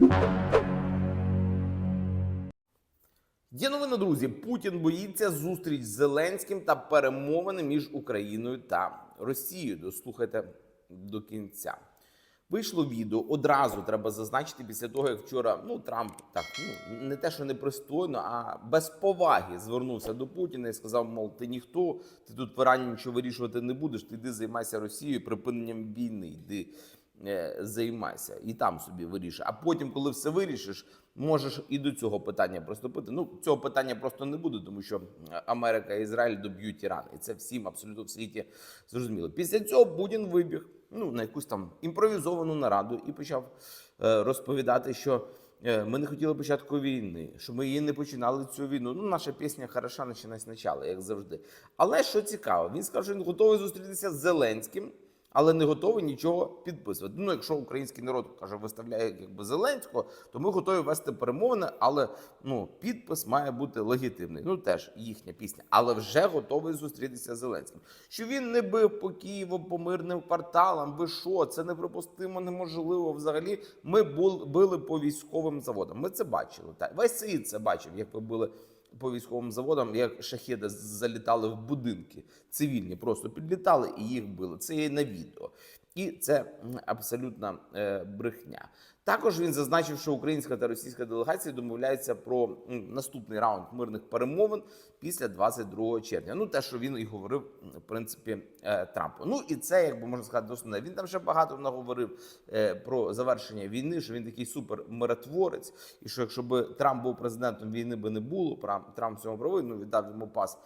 Є новина, друзі. Путін боїться зустріч з Зеленським та перемовини між Україною та Росією. Дослухайте до кінця. Вийшло відео. Одразу треба зазначити після того, як вчора ну Трамп так ну не те, що непристойно, а без поваги звернувся до Путіна і сказав: мов, ти ніхто, ти тут в Ірані нічого вирішувати не будеш. Ти йди займайся Росією, припиненням війни. Йди займайся і там собі вирішуй. А потім, коли все вирішиш, можеш і до цього питання приступити. Ну цього питання просто не буде, тому що Америка і Ізраїль доб'ють Іран, і це всім абсолютно в світі зрозуміло. Після цього Путін вибіг ну на якусь там імпровізовану нараду і почав е, розповідати, що. е, Ми не хотіли початку війни, що ми її не починали цю війну. Ну, наша пісня хороша починає спочатку, як завжди. Але що цікаво, він сказав, що він готовий зустрітися з Зеленським, але не готовий нічого підписувати. Ну, якщо український народ каже, виставляє якби Зеленського, то ми готові вести перемовини, але ну підпис має бути легітимний. Ну теж їхня пісня, але вже готовий зустрітися з Зеленським. Що він не бив по Києву по мирним кварталам. Ви що? Це неприпустимо, неможливо. Взагалі, ми били по військовим заводам. Ми це бачили. Так весь світ це бачив, як ви били по військовим заводам, як шахеди залітали в будинки цивільні, просто підлітали і їх били. Це є на відео. І це абсолютна е, брехня. Також він зазначив, що українська та російська делегації домовляються про наступний раунд мирних перемовин після 22 червня. Ну, те, що він і говорив, в принципі, е, Трампу. Ну і це, якби можна сказати, основне. Він там ще багато наговорив е, про завершення війни, що він такий супер миротворець, і що якщо б Трамп був президентом, війни би не було. Трамп в цьому правий, ну віддав йому пас.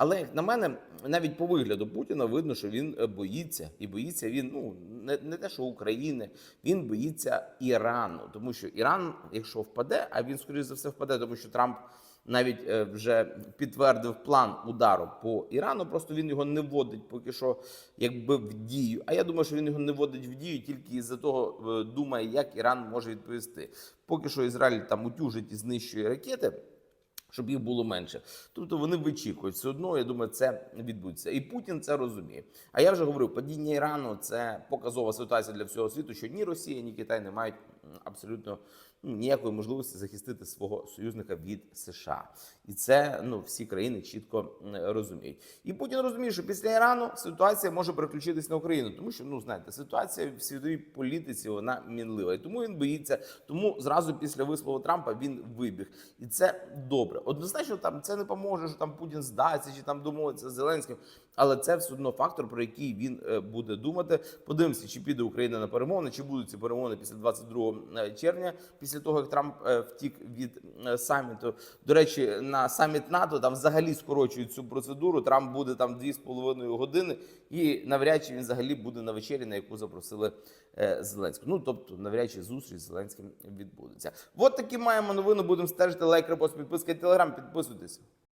Але як на мене, навіть по вигляду Путіна видно, що він е, боїться, і боїться він ну не, не те, що України, він боїться Ірану, тому що Іран, якщо впаде, а він скоріш за все впаде, тому що Трамп навіть е, вже підтвердив план удару по Ірану. Просто він його не вводить поки що, якби в дію. А я думаю, що він його не вводить в дію тільки із-за того, е, думає, як Іран може відповісти. Поки що Ізраїль там утюжить і знищує ракети щоб їх було менше. Тобто вони вичікують все одно. Я думаю, це відбудеться. І Путін це розуміє. А я вже говорив, падіння Ірану це показова ситуація для всього світу, що ні Росія, ні Китай не мають абсолютно ну, ніякої можливості захистити свого союзника від США. І це ну всі країни чітко розуміють. І Путін розуміє, що після Ірану ситуація може переключитись на Україну, тому що ну знаєте, ситуація в світовій політиці вона мінлива. І тому він боїться. Тому зразу після вислову Трампа він вибіг, і це добре. Однозначно, там це не поможе, що там Путін здасться чи там домовиться з Зеленським. Але це все одно фактор, про який він е, буде думати. Подивимося, чи піде Україна на перемовини, чи будуть ці перемовини після 22 червня, після того як Трамп е, втік від е, саміту. До речі, на саміт НАТО там взагалі скорочують цю процедуру. Трамп буде там 2,5 години, і навряд чи він взагалі буде на вечері, на яку запросили е, Зеленського. Ну тобто, навряд чи зустріч з Зеленським відбудеться. От такі маємо новини. Будемо стежити. Лайк, репост, підписка, ಕಿಲೋಗ್ರಾಮ್ ಪಿತ್ಪುಸುತ್ತೇಸು